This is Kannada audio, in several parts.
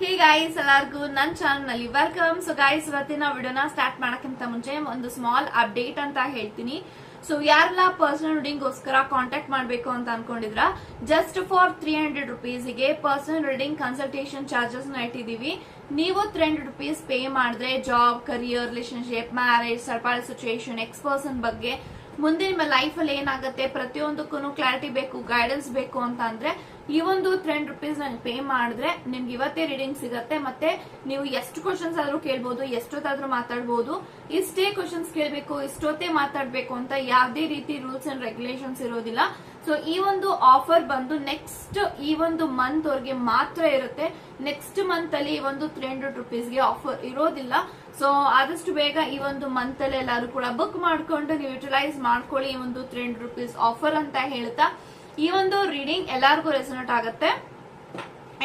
ಹೇ ಗಾಯ್ಸ್ ಎಲ್ಲರಿಗೂ ನನ್ನ ಚಾನಲ್ನಲ್ಲಿ ವೆಲ್ಕಮ್ ಸೊ ಗಾಯ್ಸ್ ಇವತ್ತಿನ ವಿಡಿಯೋನ ಸ್ಟಾರ್ಟ್ ಮಾಡೋಕ್ಕಿಂತ ಮುಂಚೆ ಒಂದು ಸ್ಮಾಲ್ ಅಪ್ಡೇಟ್ ಅಂತ ಹೇಳ್ತೀನಿ. ಸೊ ಯಾರೆಲ್ಲ ಪರ್ಸನಲ್ ರೀಡಿಂಗ್ಗೋಸ್ಕರ ಕಾಂಟ್ಯಾಕ್ಟ್ ಮಾಡಬೇಕು ಅಂತ ಅನ್ಕೊಂಡಿದ್ರ ಜಸ್ಟ್ ಫಾರ್ ತ್ರೀ ಹಂಡ್ರೆಡ್ ರುಪೀಸ್ಗೆ ಪರ್ಸನಲ್ ರೀಡಿಂಗ್ ಕನ್ಸಲ್ಟೇಷನ್ ಚಾರ್ಜಸ್ನ ಇಟ್ಟಿದೀವಿ. ನೀವು ತ್ರೀ ಹಂಡ್ರೆಡ್ ರುಪೀಸ್ ಪೇ ಮಾಡಿದ್ರೆ ಜಾಬ್ ಕರಿಯರ್ ರಿಲೇಶನ್ಶಿಪ್ ಮ್ಯಾರೇಜ್ ಸರ್ಪಾಳ ಸಿಚುಯೇಷನ್ ಎಕ್ಸ್ ಪರ್ಸನ್ ಬಗ್ಗೆ ಮುಂದೆ ನಿಮ್ಮ ಲೈಫ್ ಅಲ್ಲಿ ಏನಾಗುತ್ತೆ ಪ್ರತಿಯೊಂದಕ್ಕೂ ಕ್ಲಾರಿಟಿ ಬೇಕು ಗೈಡೆನ್ಸ್ ಬೇಕು ಅಂತ ಅಂದ್ರೆ ಈ ಒಂದು ತ್ರೆಂಡ್ ರುಪೀಸ್ ನಾನು ಪೇ ಮಾಡಿದ್ರೆ ನಿಮ್ಗೆ ಇವತ್ತೇ ರೀಡಿಂಗ್ ಸಿಗತ್ತೆ, ಮತ್ತೆ ನೀವು ಎಷ್ಟು ಕ್ವಶನ್ಸ್ ಆದ್ರೂ ಕೇಳ್ಬೋದು, ಎಷ್ಟೊತ್ತಾದ್ರೂ ಮಾತಾಡ್ಬೋದು. ಇಷ್ಟೇ ಕ್ವಶನ್ಸ್ ಕೇಳಬೇಕು, ಇಷ್ಟೊತ್ತೇ ಮಾತಾಡ್ಬೇಕು ಅಂತ ಯಾವುದೇ ರೀತಿ ರೂಲ್ಸ್ ಅಂಡ್ ರೆಗ್ಯುಲೇಷನ್ಸ್ ಇರೋದಿಲ್ಲ. ಸೊ ಈ ಒಂದು ಆಫರ್ ಬಂದು ನೆಕ್ಸ್ಟ್ ಈ ಒಂದು ಮಂತ್ ಅವ್ರಿಗೆ ಮಾತ್ರ ಇರುತ್ತೆ. ನೆಕ್ಸ್ಟ್ ಮಂತ್ ಅಲ್ಲಿ ಈ ಒಂದು ತ್ರೀ ಹಂಡ್ರೆಡ್ ರುಪೀಸ್ಗೆ ಆಫರ್ ಇರೋದಿಲ್ಲ. ಸೊ ಆದಷ್ಟು ಬೇಗ ಈ ಒಂದು ಮಂತ್ ಅಲ್ಲಿ ಎಲ್ಲರೂ ಕೂಡ ಬುಕ್ ಮಾಡ್ಕೊಂಡು, ನೀವು ಯುಟಿಲೈಸ್ ಮಾಡ್ಕೊಳ್ಳಿ ಈ ಒಂದು ತ್ರೀ ಹಂಡ್ರೆಡ್ ರುಪೀಸ್ ಆಫರ್ ಅಂತ ಹೇಳ್ತಾ. ಈ ಒಂದು ರೀಡಿಂಗ್ ಎಲ್ಲರಿಗೂ ರೆಸನೇಟ್ ಆಗುತ್ತೆ.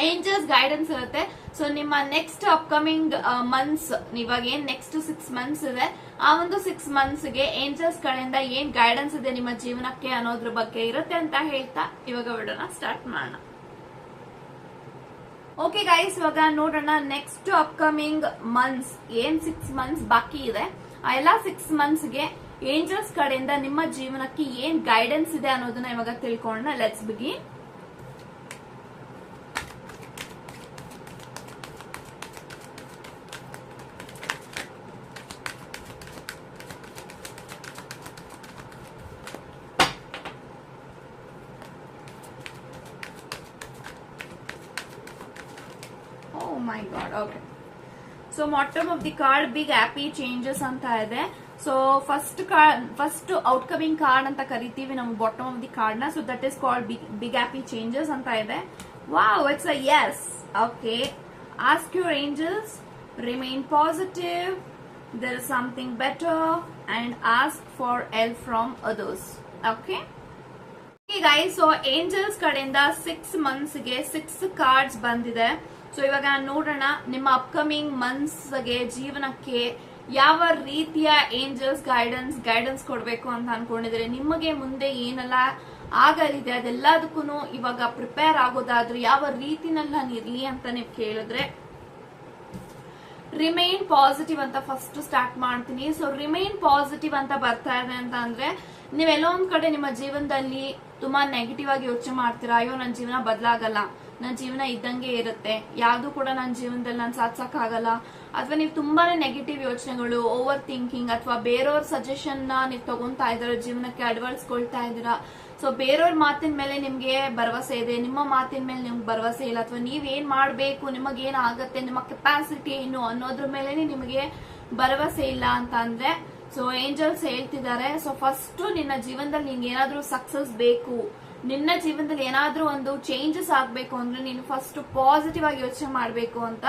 ಏಂಜಲ್ಸ್ ಗೈಡೆನ್ಸ್ ಇರುತ್ತೆ. ಸೊ ನಿಮ್ಮ ನೆಕ್ಸ್ಟ್ ಅಪ್ಕಮಿಂಗ್ ಮಂತ್ಸ್ ಇವಾಗ ಏನ್ ನೆಕ್ಸ್ಟ್ ಸಿಕ್ಸ್ ಮಂತ್ಸ್ ಇದೆ, ಆ ಒಂದು ಸಿಕ್ಸ್ ಮಂತ್ಸ್ಗೆ ಏಂಜಲ್ಸ್ ಕಡೆಯಿಂದ ಏನ್ ಗೈಡೆನ್ಸ್ ಇದೆ ನಿಮ್ಮ ಜೀವನಕ್ಕೆ ಅನ್ನೋದ್ರ ಬಗ್ಗೆ ಇರುತ್ತೆ ಅಂತ ಹೇಳ್ತಾ ಇವಾಗ ಬಿಡೋಣ ಸ್ಟಾರ್ಟ್ ಮಾಡೋಣ. ಓಕೆ ಗೈಸ್ ಇವಾಗ ನೋಡೋಣ ನೆಕ್ಸ್ಟ್ ಅಪ್ಕಮಿಂಗ್ ಮಂತ್ಸ್ ಏನ್ ಸಿಕ್ಸ್ ಮಂತ್ಸ್ ಬಾಕಿ ಇದೆ? ಆ ಎಲ್ಲಾ ಸಿಕ್ಸ್ ಮಂತ್ಸ್ಗೆ ಏಂಜಲ್ಸ್ ಕಡೆಯಿಂದ ನಿಮ್ಮ ಜೀವನಕ್ಕೆ ಏನ್ ಗೈಡೆನ್ಸ್ ಇದೆ ಅನ್ನೋದನ್ನ ಇವಾಗ ತಿಳ್ಕೊಳ್ಳೋಣ. ಲೆಟ್ಸ್ ಬಿಗಿ ಓ my god okay so bottom of the card big happy changes ಅಂತ ಇದೆ. So first card first outcoming card ಅಂತ ಕರಿತೀವಿ ನಾವು ಬಾಟಮ್ ಆಫ್ ದಿ ಕಾರ್ಡ್ನ. So that is called big big happy changes ಅಂತ ಇದೆ. Wow it's a yes okay ask your angels remain positive there is something better. And ask for help from others. Okay? Guys so angels ಕಡೆಯಿಂದ ಸಿಕ್ಸ್ ಮಂತ್ಸ್ಗೆ ಸಿಕ್ಸ್ ಕಾರ್ಡ್ಸ್ ಬಂದಿದೆ. ಸೊ ಇವಾಗ ನೋಡೋಣ ನಿಮ್ಮ ಅಪ್ಕಮಿಂಗ್ ಮಂತ್ಸ್ಗೆ ಜೀವನಕ್ಕೆ ಯಾವ ರೀತಿಯ ಏಂಜಲ್ಸ್ ಗೈಡೆನ್ಸ್ ಗೈಡೆನ್ಸ್ ಕೊಡಬೇಕು ಅಂತ ಅನ್ಕೊಂಡಿದ್ರೆ ನಿಮಗೆ ಮುಂದೆ ಏನೆಲ್ಲ ಆಗಲಿದೆ? ಅದೆಲ್ಲದಕ್ಕೂ ಇವಾಗ ಪ್ರಿಪೇರ್ ಆಗೋದಾದ್ರೆ ಯಾವ ರೀತಿನಲ್ಲಿ ನಾನು ಅಂತ ನೀವು ಕೇಳಿದ್ರೆ ರಿಮೈನ್ ಪಾಸಿಟಿವ್ ಅಂತ ಫಸ್ಟ್ ಸ್ಟಾರ್ಟ್ ಮಾಡ್ತೀನಿ. ಸೊ ರಿಮೈನ್ ಪಾಸಿಟಿವ್ ಅಂತ ಬರ್ತಾ ಇದೆ ಅಂತ ಅಂದ್ರೆ ನೀವೆಲ್ಲೋ ಒಂದ್ ಕಡೆ ನಿಮ್ಮ ಜೀವನದಲ್ಲಿ ತುಂಬಾ ನೆಗೆಟಿವ್ ಆಗಿ ಯೋಚನೆ ಮಾಡ್ತೀರಾ? ಅಯ್ಯೋ ನನ್ನ ಜೀವನ ಬದಲಾಗಲ್ಲ. ನನ್ನ ಜೀವನ ಇದ್ದಂಗೆ ಇರುತ್ತೆ. ಯಾವ್ದು ಕೂಡ ನನ್ನ ಜೀವನದಲ್ಲಿ ನಾನು ಸಾಧಿಸಕ್ ಆಗಲ್ಲ ಅಥವಾ ನೀವು ತುಂಬಾನೇ ನೆಗೆಟಿವ್ ಯೋಚನೆಗಳು ಓವರ್ ಥಿಂಕಿಂಗ್ ಅಥವಾ ಬೇರೆಯವ್ರ ಸಜೆಷನ್ನ ನೀವು ತಗೊಂತಾ ಇದ್ದೀರಾ, ಜೀವನಕ್ಕೆ ಅಳವಡಿಸ್ಕೊಳ್ತಾ ಇದ್ದೀರಾ. ಸೊ ಬೇರೆಯವ್ರ ಮಾತಿನ ಮೇಲೆ ನಿಮ್ಗೆ ಭರವಸೆ ಇದೆ. ನಿಮ್ಮ ಮಾತಿನ ಮೇಲೆ ನಿಮ್ಗೆ ಭರವಸೆ ಇಲ್ಲ. ಅಥವಾ ನೀವೇನ್ ಮಾಡಬೇಕು ಮಾಡ್ಬೇಕು, ನಿಮಗೆ ಏನ್ ಆಗತ್ತೆ, ನಿಮ್ಮ ಕೆಪಾಸಿಟಿ ಏನು ಅನ್ನೋದ್ರ ಮೇಲೆ ನಿಮಗೆ ಭರವಸೆ ಇಲ್ಲ ಅಂತ ಅಂದ್ರೆ ಸೊ ಏಂಜಲ್ಸ್ ಹೇಳ್ತಿದ್ದಾರೆ. ಸೊ ಫಸ್ಟ್ ನಿನ್ನ ಜೀವನದಲ್ಲಿ ನಿನ್ಗೆ ಏನಾದ್ರೂ ಸಕ್ಸಸ್ ಬೇಕು. ನಿನ್ನ ಜೀವನದಲ್ಲಿ ಏನಾದ್ರೂ ಒಂದು ಚೇಂಜಸ್ ಆಗ್ಬೇಕು ಅಂದ್ರೆ ನೀನು ಫಸ್ಟ್ ಪಾಸಿಟಿವ್ ಆಗಿ ಯೋಚನೆ ಮಾಡ್ಬೇಕು ಅಂತ.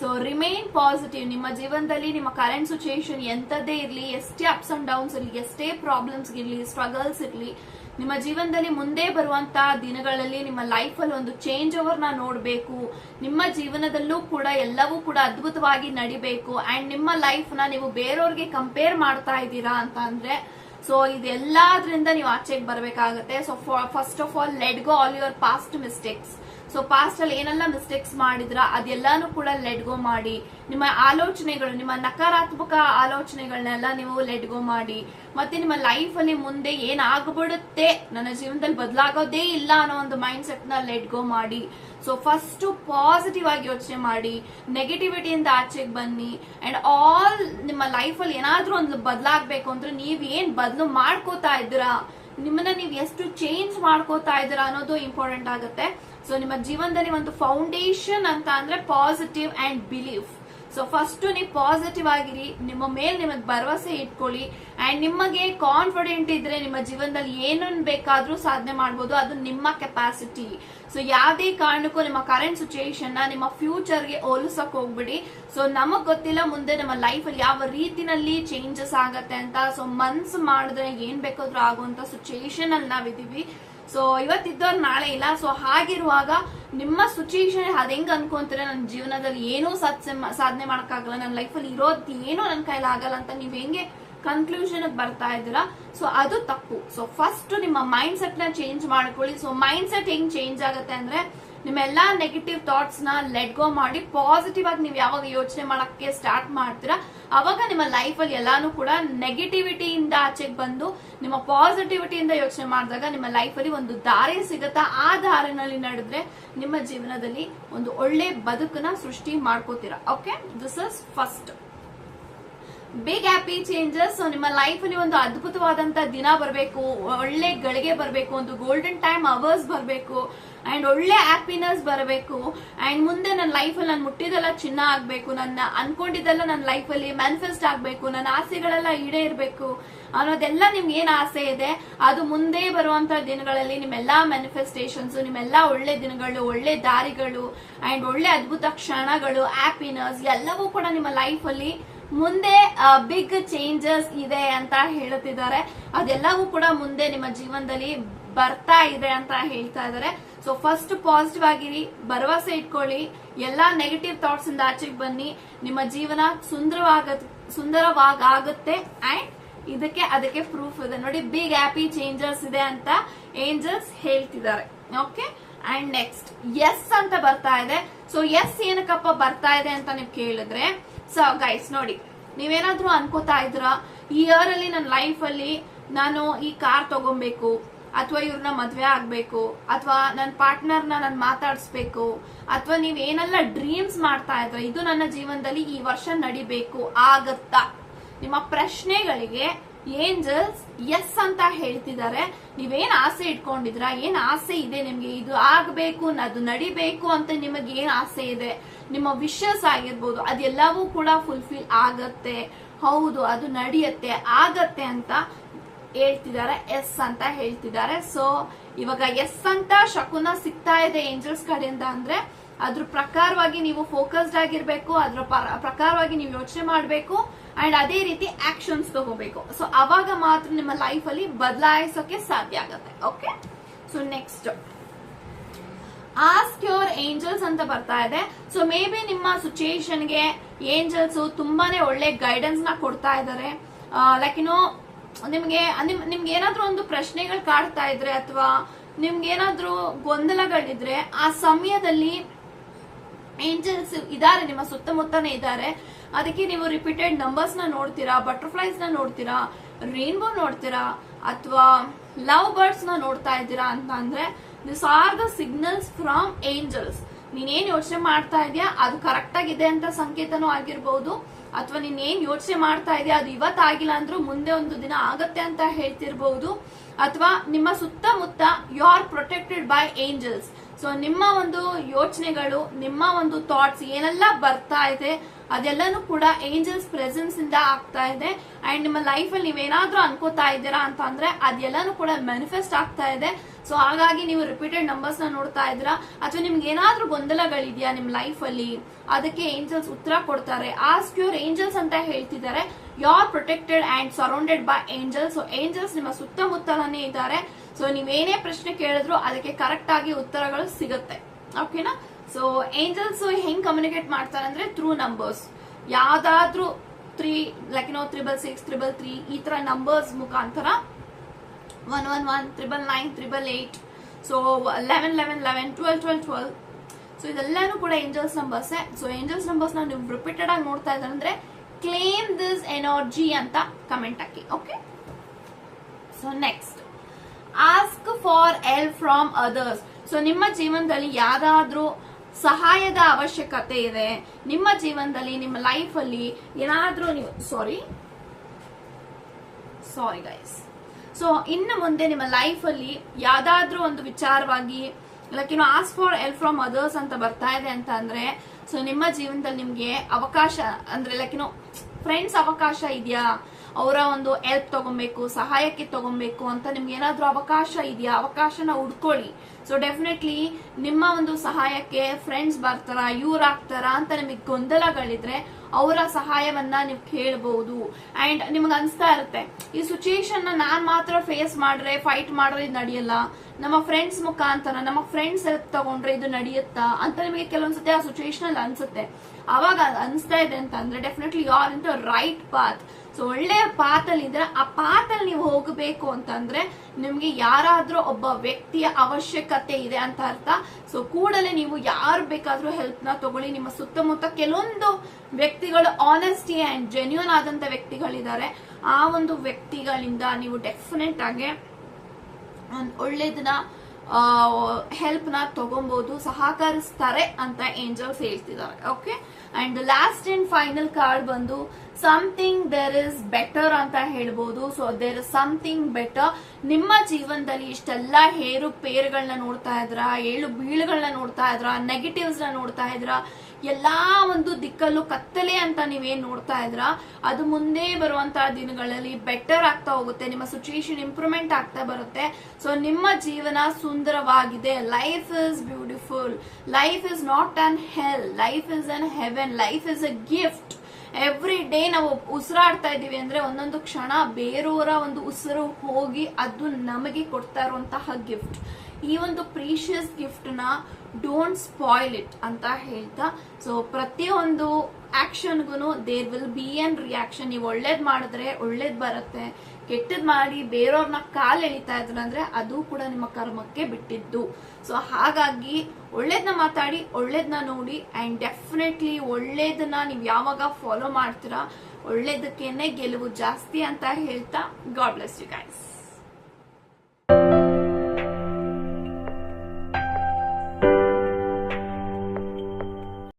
ಸೊ ರಿಮೈನ್ ಪಾಸಿಟಿವ್ ನಿಮ್ಮ ಜೀವನದಲ್ಲಿ, ನಿಮ್ಮ ಕರೆಂಟ್ ಸಿಚುಯೇಷನ್ ಎಂತದೇ ಇರಲಿ, ಎಷ್ಟೇ ಅಪ್ಸ್ ಅಂಡ್ ಡೌನ್ಸ್ ಇರಲಿ, ಎಷ್ಟೇ ಪ್ರಾಬ್ಲಮ್ಸ್ ಇರಲಿ ಸ್ಟ್ರಗಲ್ಸ್ ಇರಲಿ, ನಿಮ್ಮ ಜೀವನದಲ್ಲಿ ಮುಂದೆ ಬರುವಂತ ದಿನಗಳಲ್ಲಿ ನಿಮ್ಮ ಲೈಫ್ ಅಲ್ಲಿ ಒಂದು ಚೇಂಜ್ ಓವರ್ನ ನೋಡಬೇಕು. ನಿಮ್ಮ ಜೀವನದಲ್ಲೂ ಕೂಡ ಎಲ್ಲವೂ ಕೂಡ ಅದ್ಭುತವಾಗಿ ನಡಿಬೇಕು. ಅಂಡ್ ನಿಮ್ಮ ಲೈಫ್ನ ನೀವು ಬೇರೆಯವ್ರಿಗೆ ಕಂಪೇರ್ ಮಾಡ್ತಾ ಇದ್ದೀರಾ ಅಂತ ಅಂದ್ರೆ ಸೊ ಇದೆಲ್ಲದ್ರಿಂದ ನೀವು ಆಚೆಗೆ ಬರಬೇಕಾಗುತ್ತೆ. So first of all let go all your past mistakes so past ಅಲ್ಲಿ ಏನೆಲ್ಲ ಮಿಸ್ಟೇಕ್ಸ್ ಮಾಡಿದ್ರ, ಅದೆಲ್ಲಾನು ಕೂಡ ಲೆಟ್ ಗೋ ಮಾಡಿ. ನಿಮ್ಮ ಆಲೋಚನೆಗಳು, ನಿಮ್ಮ ನಕಾರಾತ್ಮಕ ಆಲೋಚನೆಗಳನ್ನೆಲ್ಲ ನೀವು ಲೆಟ್ ಗೋ ಮಾಡಿ. ಮತ್ತೆ ನಿಮ್ಮ ಲೈಫ್ ಅಲ್ಲಿ ಮುಂದೆ ಏನಾಗ್ಬಿಡುತ್ತೆ, ನನ್ನ ಜೀವನದಲ್ಲಿ ಬದಲಾಗೋದೇ ಇಲ್ಲ ಅನ್ನೋ ಒಂದು ಮೈಂಡ್ ಸೆಟ್ನ ಲೆಟ್ ಗೋ ಮಾಡಿ. ಸೊ ಫಸ್ಟ್ ಪಾಸಿಟಿವ್ ಆಗಿ ಯೋಚನೆ ಮಾಡಿ. ನೆಗೆಟಿವಿಟಿಯಿಂದ ಆಚೆಗೆ ಬನ್ನಿ. ಅಂಡ್ ಆಲ್ ನಿಮ್ಮ ಲೈಫ್ ಅಲ್ಲಿ ಏನಾದ್ರೂ ಒಂದು ಬದಲಾಗಬೇಕು ಅಂದ್ರೆ ನೀವ್ ಏನ್ ಬದಲು ಮಾಡ್ಕೋತಾ ಇದ್ದೀರಾ? ನಿಮ್ಮನ್ನ ನೀವು ಎಷ್ಟು ಚೇಂಜ್ ಮಾಡ್ಕೋತಾ ಇದ್ದೀರಾ ಅನ್ನೋದು ಇಂಪಾರ್ಟೆಂಟ್ ಆಗುತ್ತೆ. ಸೊ ನಿಮ್ಮ ಜೀವನದಲ್ಲಿ ಒಂದು ಫೌಂಡೇಶನ್ ಅಂತ ಅಂದ್ರೆ positive and belief so first ನೀವು ಪಾಸಿಟಿವ್ ಆಗಿರಿ, ನಿಮ್ಮ ಮೇಲೆ ನಿಮಗೆ ಭರವಸೆ ಇಟ್ಕೊಳ್ಳಿ ಅಂಡ್ ನಿಮಗೆ ಕಾನ್ಫಿಡೆಂಟ್ ಇದ್ರೆ ನಿಮ್ಮ ಜೀವನದಲ್ಲಿ ಏನನ್ನು ಬೇಕಾದ್ರೂ ಸಾಧನೆ ಮಾಡಬಹುದು ಅದು ನಿಮ್ಮ ಕೆಪಾಸಿಟಿ ಸೊ ಯಾವುದೇ ಕಾರಣಕ್ಕೂ ನಿಮ್ಮ ಕರೆಂಟ್ ಸಿಚುಯೇಷನ್ನ ನಿಮ್ಮ ಫ್ಯೂಚರ್ಗೆ ಹೋಲಿಸಕ್ ಹೋಗ್ಬಿಡಿ. ಸೊ ನಮಗ್ ಗೊತ್ತಿಲ್ಲ ಮುಂದೆ ನಮ್ಮ ಲೈಫ್ ಅಲ್ಲಿ ಯಾವ ರೀತಿನಲ್ಲಿ ಚೇಂಜಸ್ ಆಗತ್ತೆ ಅಂತ. ಸೊ ಮನ್ಸ್ ಮಾಡಿದ್ರೆ ಏನ್ ಬೇಕಾದ್ರೂ ಆಗುವಂತ ಸಿಚುಯೇಷನ್ ಅಲ್ಲಿ ನಾವಿದೀವಿ ಸೊ ಇವತ್ತಿದ್ದವ್ರು ನಾಳೆ ಇಲ್ಲ. ಸೊ ಹಾಗಿರುವಾಗ ನಿಮ್ಮ ಸಿಚುಯೇಷನ್ ಅದ್ ಹೆಂಗ್ ಅನ್ಕೊಂತೀರ? ನನ್ನ ಜೀವನದಲ್ಲಿ ಏನೂ ಸಾಧ್ಯ ಸಾಧನೆ ಮಾಡೋಕ್ಕಾಗಲ್ಲ. ನನ್ನ ಲೈಫಲ್ಲಿ ಇರೋದು ಏನೋ ನನ್ನ ಕೈಲಿ ಆಗಲ್ಲ ಅಂತ ನೀವು ಹೆಂಗೆ ಕನ್ಕ್ಲೂಷನ್ ಬರ್ತಾ ಇದ್ದೀರಾ? ಸೊ ಅದು ತಪ್ಪು. ಸೊ ಫಸ್ಟ್ ನಿಮ್ಮ ಮೈಂಡ್ ಸೆಟ್ನ ಚೇಂಜ್ ಮಾಡ್ಕೊಳ್ಳಿ. ಸೊ ಮೈಂಡ್ ಸೆಟ್ ಹೆಂಗ್ ಚೇಂಜ್ ಆಗುತ್ತೆ ಅಂದ್ರೆ ನಿಮ್ಮೆಲ್ಲಾ ನೆಗೆಟಿವ್ ಥಾಟ್ಸ್ನ ಲೆಟ್ ಗೋ ಮಾಡಿ ಪಾಸಿಟಿವ್ ಆಗಿ ನೀವು ಯಾವಾಗ ಯೋಚನೆ ಮಾಡಕ್ಕೆ ಸ್ಟಾರ್ಟ್ ಮಾಡ್ತೀರಾ, ಅವಾಗ ನಿಮ್ಮ ಲೈಫ್ ಅಲ್ಲಿ ಎಲ್ಲಾನು ಕೂಡ ನೆಗೆಟಿವಿಟಿಯಿಂದ ಆಚೆಗೆ ಬಂದು, ನಿಮ್ಮ ಪಾಸಿಟಿವಿಟಿಯಿಂದ ಯೋಚನೆ ಮಾಡಿದಾಗ ನಿಮ್ಮ ಲೈಫ್ ಅಲ್ಲಿ ಒಂದು ದಾರಿ ಸಿಗುತ್ತಾ, ಆ ದಾರಿನಲ್ಲಿ ನಡೆದ್ರೆ ನಿಮ್ಮ ಜೀವನದಲ್ಲಿ ಒಂದು ಒಳ್ಳೆ ಬದುಕನ್ನ ಸೃಷ್ಟಿ ಮಾಡ್ಕೋತೀರಾ. Okay this is first big happy changes ನಿಮ್ಮ ಲೈಫ್ ಅಲ್ಲಿ ಒಂದು ಅದ್ಭುತವಾದಂತ ದಿನ ಬರಬೇಕು, ಒಳ್ಳೆ ಗಳಿಗೆ ಬರಬೇಕು, ಒಂದು ಗೋಲ್ಡನ್ ಟೈಮ್ ಅವರ್ಸ್ ಬರಬೇಕು ಅಂಡ್ ಒಳ್ಳೆ ಹ್ಯಾಪಿನೆಸ್ ಬರಬೇಕು. ಅಂಡ್ ಮುಂದೆ ನನ್ನ ಲೈಫ್ ಅಲ್ಲಿ ನಾನು ಮುಟ್ಟಿದೆಲ್ಲ ಚಿನ್ನ ಆಗ್ಬೇಕು, ನನ್ನ ಅನ್ಕೊಂಡಿದ್ದೆಲ್ಲ ನನ್ನ ಲೈಫ್ ಅಲ್ಲಿ ಮ್ಯಾನಿಫೆಸ್ಟ್ ಆಗ್ಬೇಕು, ನನ್ನ ಆಸೆಗಳೆಲ್ಲ ಈಡೇರ್ಬೇಕು ಅನ್ನೋದೆಲ್ಲ ನಿಮ್ಗೆ ಏನ್ ಆಸೆ ಇದೆ? ಅದು ಮುಂದೆ ಬರುವಂತ ದಿನಗಳಲ್ಲಿ ನಿಮ್ಮೆಲ್ಲಾ ಮ್ಯಾನಿಫೆಸ್ಟೇಷನ್ಸ್ ನಿಮ್ಮೆಲ್ಲಾ ಒಳ್ಳೆ ದಿನಗಳು, ಒಳ್ಳೆ ದಾರಿಗಳು ಅಂಡ್ ಒಳ್ಳೆ ಅದ್ಭುತ ಕ್ಷಣಗಳು ಹ್ಯಾಪಿನೆಸ್ ಎಲ್ಲವೂ ಕೂಡ ನಿಮ್ಮ ಲೈಫ್ ಅಲ್ಲಿ ಮುಂದೆ ಬಿಗ್ ಚೇಂಜಸ್ ಇದೆ ಅಂತ ಹೇಳುತ್ತಿದ್ದಾರೆ. ಅದೆಲ್ಲವೂ ಕೂಡ ಮುಂದೆ ನಿಮ್ಮ ಜೀವನದಲ್ಲಿ ಬರ್ತಾ ಇದೆ ಅಂತ ಹೇಳ್ತಾ ಇದ್ದಾರೆ. ಸೊ ಫಸ್ಟ್ ಪಾಸಿಟಿವ್ ಆಗಿರಿ, ಭರವಸೆ ಇಟ್ಕೊಳ್ಳಿ, ಎಲ್ಲಾ ನೆಗೆಟಿವ್ ಥಾಟ್ಸ್ ಇಂದ ಆಚೆಗೆ ಬನ್ನಿ. ನಿಮ್ಮ ಜೀವನ ಸುಂದರವಾಗ ಸುಂದರವಾಗುತ್ತೆ ಅಂಡ್ ಇದಕ್ಕೆ, ಅದಕ್ಕೆ ಪ್ರೂಫ್ ಇದೆ. ನೋಡಿ ಬಿಗ್ ಹ್ಯಾಪಿ ಚೇಂಜಸ್ ಇದೆ ಅಂತ ಏಂಜಲ್ಸ್ ಹೇಳ್ತಿದ್ದಾರೆ. ಓಕೆ ಅಂಡ್ ನೆಕ್ಸ್ಟ್ ಎಸ್ ಅಂತ ಬರ್ತಾ ಇದೆ. ಸೊ ಎಸ್ ಏನಕ್ಕಪ್ಪ ಬರ್ತಾ ಇದೆ ಅಂತ ನೀವು ಕೇಳಿದ್ರೆ ಸೊ ಗೈಸ್ ನೋಡಿ, ನೀವೇನಾದ್ರೂ ಅನ್ಕೋತಾ ಇದ್ರ? ಈ ಇಯರ್ ಅಲ್ಲಿ ನನ್ನ ಲೈಫ್ ಅಲ್ಲಿ ನಾನು ಈ ಕಾರ್ ತಗೊಬೇಕು, ಅಥವಾ ಇವ್ರನ್ನ ಮದ್ವೆ ಆಗ್ಬೇಕು, ಅಥವಾ ನನ್ನ ಪಾರ್ಟ್ನರ್ನ ನಾನು ಮಾತಾಡಿಸ್ಬೇಕು, ಅಥವಾ ನೀವ್ ಏನೆಲ್ಲ ಡ್ರೀಮ್ಸ್ ಮಾಡ್ತಾ ಇದ್ರ, ಇದು ನನ್ನ ಜೀವನದಲ್ಲಿ ಈ ವರ್ಷ ನಡಿಬೇಕು, ಆಗತ್ತಾ? ನಿಮ್ಮ ಪ್ರಶ್ನೆಗಳಿಗೆ ಏಂಜಲ್ಸ್ ಎಸ್ ಅಂತ ಹೇಳ್ತಿದ್ದಾರೆ. ನೀವೇನ್ ಆಸೆ ಇಟ್ಕೊಂಡಿದ್ರ ಏನ್ ಆಸೆ ಇದೆ ನಿಮ್ಗೆ? ಇದು ಆಗ್ಬೇಕು, ಅದು ನಡಿಬೇಕು ಅಂತ ನಿಮಗೆ ಏನ್ ಆಸೆ ಇದೆ? ನಿಮ್ಮ ವಿಶಸ್ ಆಗಿರ್ಬೋದು, ಅದೆಲ್ಲವೂ ಕೂಡ ಫುಲ್ಫಿಲ್ ಆಗತ್ತೆ. ಹೌದು, ಅದು ನಡೆಯತ್ತೆ, ಆಗತ್ತೆ ಅಂತ ಹೇಳ್ತಿದ್ದಾರೆ ಎಸ್ ಅಂತ ಹೇಳ್ತಿದ್ದಾರೆ. ಸೊ ಇವಾಗ ಎಸ್ ಅಂತ ಶಕುನ ಸಿಗ್ತಾ ಇದೆ ಏಂಜಲ್ಸ್ ಕಡೆಯಿಂದ ಅಂದ್ರೆ, ಅದ್ರ ಪ್ರಕಾರವಾಗಿ ನೀವು ಫೋಕಸ್ಡ್ ಆಗಿರ್ಬೇಕು, ಅದ್ರ ಪ್ರಕಾರವಾಗಿ ನೀವು ಯೋಚನೆ ಮಾಡಬೇಕು. ಅಂಡ್ ಅದೇ ರೀತಿ ಆಕ್ಷನ್ಸ್ ತಗೋಬೇಕು. ಸೊ ಅವಾಗ ಮಾತ್ರ ನಿಮ್ಮ ಲೈಫ್ ಅಲ್ಲಿ ಬದಲಾಯಿಸೋಕೆ ಸಾಧ್ಯ ಆಗತ್ತೆ. Okay so next ask your angels ಅಂತ ಬರ್ತಾ ಇದೆ. ಸೊ ಮೇ ಬಿ ನಿಮ್ಮ ಸಿಚುಯೇಷನ್ಗೆ ಏಂಜಲ್ಸ್ ತುಂಬಾನೇ ಒಳ್ಳೆ ಗೈಡೆನ್ಸ್ನ ಕೊಡ್ತಾ ಇದ್ದಾರೆ ಲೈಕ್ ಏನೋ ನಿಮ್ಗೆ, ನಿಮ್- ನಿಮ್ಗೆ ಏನಾದ್ರೂ ಒಂದು ಪ್ರಶ್ನೆಗಳು ಕಾಡ್ತಾ ಇದ್ರೆ ಅಥವಾ ನಿಮ್ಗೆ ಏನಾದ್ರೂ ಗೊಂದಲಗಳಿದ್ರೆ ಆ ಸಮಯದಲ್ಲಿ ಏಂಜಲ್ಸ್ ಇದಾರೆ, ನಿಮ್ಮ ಸುತ್ತಮುತ್ತನೇ ಇದ್ದಾರೆ ಅದಕ್ಕೆ ನೀವು ರಿಪೀಟೆಡ್ ನಂಬರ್ಸ್ನ ನೋಡ್ತೀರಾ ಬಟರ್ಫ್ಲೈಸ್ನ ನೋಡ್ತೀರಾ ರೇನ್ಬೋ ನೋಡ್ತೀರಾ, ಅಥವಾ ಲವ್ ಬರ್ಡ್ಸ್ನ ನೋಡ್ತಾ ಇದ್ದೀರಾ ಅಂತ ಅಂದ್ರೆ this are the signals from angels ನೀನೇನ್ ಯೋಚನೆ ಮಾಡ್ತಾ ಇದೆಯಾ? ಅದು ಕರೆಕ್ಟ್ ಆಗಿದೆ ಅಂತ ಸಂಕೇತನೂ ಆಗಿರ್ಬಹುದು ಅಥವಾ ನೀನ್ ಏನ್ ಯೋಚನೆ ಮಾಡ್ತಾ ಇದೆಯಾ? ಅದು ಇವತ್ತಾಗಿಲ್ಲ ಅಂದ್ರೂ ಮುಂದೆ ಒಂದು ದಿನ ಆಗತ್ತೆ ಅಂತ ಹೇಳ್ತಿರ್ಬಹುದು ಅಥವಾ ನಿಮ್ಮ ಸುತ್ತಮುತ್ತ you are protected by angels so ನಿಮ್ಮ ಒಂದು ಯೋಚನೆಗಳು, ನಿಮ್ಮ ಒಂದು ಥಾಟ್ಸ್ ಏನೆಲ್ಲ ಬರ್ತಾ ಇದೆ ಅದೆಲ್ಲನೂ ಕೂಡ ಏಂಜಲ್ಸ್ ಪ್ರೆಸೆನ್ಸ್ ಇಂದ ಆಗ್ತಾ ಇದೆ. ಅಂಡ್ ನಿಮ್ಮ ಲೈಫ್ ಅಲ್ಲಿ ನೀವೇನಾದ್ರೂ ಅನ್ಕೋತಾ ಇದ್ದೀರಾ ಅಂತ ಅಂದ್ರೆ ಅದೆಲ್ಲನೂ ಕೂಡ ಮ್ಯಾನಿಫೆಸ್ಟ್ ಆಗ್ತಾ ಇದೆ. ಸೊ ಹಾಗಾಗಿ ನೀವು ರಿಪೀಟೆಡ್ ನಂಬರ್ಸ್ನ ನೋಡ್ತಾ ಇದ್ದೀರಾ. ಅಥವಾ ನಿಮ್ಗೆ ಏನಾದ್ರೂ ಗೊಂದಲಗಳಿದೆಯಾ ನಿಮ್ ಲೈಫ್ ಅಲ್ಲಿ? ಅದಕ್ಕೆ ಏಂಜಲ್ಸ್ ಉತ್ತರ ಕೊಡ್ತಾರೆ. ಆಸ್ಕ್ ಯೋರ್ ಏಂಜಲ್ಸ್ ಅಂತ ಹೇಳ್ತಿದ್ದಾರೆ. You are protected and surrounded by angels so angels ನಿಮ್ಮ ಸುತ್ತಮುತ್ತಲನೇ ಇದ್ದಾರೆ. ಸೊ ನೀವೇನೇ ಪ್ರಶ್ನೆ ಕೇಳಿದ್ರು ಅದಕ್ಕೆ ಕರೆಕ್ಟ್ ಆಗಿ ಉತ್ತರಗಳು ಸಿಗುತ್ತೆ. ಓಕೆನಾ ಸೊ ಏಂಜಲ್ಸ್ ಹೆಂಗ್ ಕಮ್ಯುನಿಕೇಟ್ ಮಾಡ್ತಾರೆ ಅಂದ್ರೆ ಥ್ರೂ ನಂಬರ್ಸ್ ಯಾವ್ದಾದ್ರೂ three like no triple six triple three ಈ ತರ ನಂಬರ್ಸ್ ಮುಖಾಂತರ one one one triple nine triple eight so eleven eleven eleven twelve twelve twelve so ಇದೆಲ್ಲಾನು ಕೂಡ angels numbers so angels numbers ನೀವು ರಿಪೀಟೆಡ್ ಆಗಿ ನೋಡ್ತಾ ಇದ್ದಾರೆ ಅಂದ್ರೆ ಕ್ಲೇಮ್ ದಿಸ್ ಎನರ್ಜಿ ಅಂತ comment hockey okay so next ask for help from others so ನಿಮ್ಮ ಜೀವನದಲ್ಲಿ ಯಾವ್ದಾದ್ರೂ ಸಹಾಯದ ಅವಶ್ಯಕತೆ ಇದೆ. ನಿಮ್ಮ ಜೀವನದಲ್ಲಿ, ನಿಮ್ಮ ಲೈಫ್ ಅಲ್ಲಿ ಏನಾದ್ರೂ ನೀವು ಸಾರಿ ಸಾರಿ ಗೈಸ್ ಸೊ ಇನ್ನು ಮುಂದೆ ನಿಮ್ಮ ಲೈಫ್ ಅಲ್ಲಿ ಯಾವ್ದಾದ್ರೂ ಒಂದು ವಿಚಾರವಾಗಿ like you ask for help from others ಅಂತ ಬರ್ತಾ ಇದೆ ಅಂತ ಅಂದ್ರೆ ಸೊ ನಿಮ್ಮ ಜೀವನದಲ್ಲಿ ನಿಮ್ಗೆ ಅವಕಾಶ, ಅಂದ್ರೆ ಲೈಕ್ ಯು ಫ್ರೆಂಡ್ಸ್ ಅವಕಾಶ ಇದೆಯಾ? ಅವರ ಒಂದು ಹೆಲ್ಪ್ ತಗೊಬೇಕು, ಸಹಾಯಕ್ಕೆ ತಗೊಬೇಕು ಅಂತ ನಿಮ್ಗೆ ಏನಾದ್ರೂ ಅವಕಾಶ ಇದೆಯಾ? ಅವಕಾಶನ ಹುಡ್ಕೊಳ್ಳಿ. ಸೊ ಡೆಫಿನೆಟ್ಲಿ ನಿಮ್ಮ ಒಂದು ಸಹಾಯಕ್ಕೆ ಫ್ರೆಂಡ್ಸ್ ಬರ್ತಾರ ಇವ್ರಾಗ್ತಾರ ಅಂತ ನಿಮಗೆ ಗೊಂದಲಗಳಿದ್ರೆ ಅವರ ಸಹಾಯವನ್ನ ನೀವು ಕೇಳಬಹುದು ಅಂಡ್ ನಿಮ್ಗೆ ಅನ್ಸ್ತಾ ಇರುತ್ತೆ, ಈ ಸಿಚುಯೇಷನ್ ನಾನ್ ಮಾತ್ರ ಫೇಸ್ ಮಾಡ್ರೆ ಫೈಟ್ ಮಾಡ್ರೆ ನಡೆಯಲ್ಲ. ನಮ್ಮ ಫ್ರೆಂಡ್ಸ್ ಮುಖಾಂತರ, ನಮ್ಮ ಫ್ರೆಂಡ್ಸ್ ಹೆಲ್ಪ್ ತಗೊಂಡ್ರೆ ಇದು ನಡೆಯುತ್ತಾ ಅಂತ ನಿಮಗೆ ಕೆಲವೊಂದ್ಸತಿ ಆ ಸಿಚುವೇಶನ್ ಅನ್ಸುತ್ತೆ. ಅವಾಗ ಅನಿಸ್ತಾ ಇದೆ ಅಂತ ಅಂದ್ರೆ definitely in the right path so ಒಳ್ಳೆಯ ಪಾತ್ ಅಲ್ಲಿ ಇದ್ರೆ ಆ ಪಾತ್ ಅಲ್ಲಿ ನೀವು ಹೋಗಬೇಕು ಅಂತಂದ್ರೆ ನಿಮ್ಗೆ ಯಾರಾದ್ರೂ ಒಬ್ಬ ವ್ಯಕ್ತಿಯ ಅವಶ್ಯಕತೆ ಇದೆ ಅಂತ ಅರ್ಥ. ಸೊ ಕೂಡಲೇ ನೀವು ಯಾರು ಬೇಕಾದ್ರೂ ಹೆಲ್ಪ್ನ ತಗೊಳ್ಳಿ. ನಿಮ್ಮ ಸುತ್ತಮುತ್ತ ಕೆಲವೊಂದು ವ್ಯಕ್ತಿಗಳು ಆನೆಸ್ಟಿ ಅಂಡ್ ಜೆನ್ಯೂನ್ ಆದಂತ ವ್ಯಕ್ತಿಗಳಿದ್ದಾರೆ. ಆ ಒಂದು ವ್ಯಕ್ತಿಗಳಿಂದ ನೀವು ಡೆಫಿನೆಟ್ ಆಗಿ ಒಳ್ಳೇದನ್ನ ಹೆಲ್ಪ್ನ ತಗೊಬಹುದು ಸಹಕರಿಸ್ತಾರೆ ಅಂತ ಏಂಜಲ್ಸ್ ಹೇಳ್ತಿದ್ದಾರೆ okay and last and final card ಬಂದು ಸಮಥಿಂಗ್ ದೇರ್ ಇಸ್ ಬೆಟರ್ ಅಂತ ಹೇಳ್ಬೋದು. So there is something better ನಿಮ್ಮ ಜೀವನದಲ್ಲಿ ಇಷ್ಟೆಲ್ಲ ಹೇರು ಪೇರುಗಳನ್ನ ನೋಡ್ತಾ ಇದ್ರ, ಏಳು ಬೀಳುಗಳನ್ನ ನೋಡ್ತಾ ಇದ್ರ ನೆಗೆಟಿವ್ಸ್ ನೋಡ್ತಾ ಇದ್ರ, ಎಲ್ಲಾ ಒಂದು ದಿಕ್ಕಲ್ಲೂ ಕತ್ತಲೆ ಅಂತ ನೀವೇನ್ ನೋಡ್ತಾ ಇದ್ರ, ಅದು ಮುಂದೆ ಬರುವಂತಹ ದಿನಗಳಲ್ಲಿ ಬೆಟರ್ ಆಗ್ತಾ ಹೋಗುತ್ತೆ, ನಿಮ್ಮ ಸಿಚುಯೇಷನ್ ಇಂಪ್ರೂವ್ಮೆಂಟ್ ಆಗ್ತಾ ಬರುತ್ತೆ. ಸೊ ನಿಮ್ಮ ಜೀವನ ಸುಂದರವಾಗಿದೆ. Life is beautiful life is not an hell life is an heaven life is a gift every day ನಾವು ಉಸಿರಾಡ್ತಾ ಇದೀವಿ ಅಂದ್ರೆ ಒಂದೊಂದು ಕ್ಷಣ ಬೇರೆಯವರ ಒಂದು ಉಸಿರು ಹೋಗಿ ಅದು ನಮಗೆ ಕೊಡ್ತಾ ಇರುವಂತಹ ಗಿಫ್ಟ್ ಈ ಒಂದು ಪ್ರೀಶಿಯಸ್ ಗಿಫ್ಟ್ನ ಡೋಂಟ್ ಸ್ಪಾಯ್ಲ್ ಇಟ್ ಅಂತ ಹೇಳ್ತಾ ಸೊ ಪ್ರತಿಯೊಂದು ಆಕ್ಷನ್ಗೂ there will be an reaction ನೀವು ಒಳ್ಳೇದ್ ಮಾಡಿದ್ರೆ ಒಳ್ಳೇದ್ ಬರುತ್ತೆ. ಕೆಟ್ಟದ್ ಮಾಡಿ ಬೇರೆಯವ್ರನ್ನ ಕಾಲ್ ಎಳಿತಾ ಇದ್ರು ಅಂದ್ರೆ ಅದು ಕೂಡ ನಿಮ್ಮ ಕರ್ಮಕ್ಕೆ ಬಿಟ್ಟಿದ್ದು. ಸೊ ಹಾಗಾಗಿ ಒಳ್ಳೇದನ್ನ ಮಾತಾಡಿ ಒಳ್ಳೇದನ್ನ ನೋಡಿ ಅಂಡ್ ಡೆಫಿನೆಟ್ಲಿ ಒಳ್ಳೇದನ್ನ ನೀವು ಯಾವಾಗ ಫಾಲೋ ಮಾಡ್ತೀರಾ, ಒಳ್ಳೇದಕ್ಕೇನೆ ಗೆಲುವು ಜಾಸ್ತಿ ಅಂತ ಹೇಳ್ತಾ ಗಾಡ್ ಬ್ಲೆಸ್ ಯು ಗೈಸ್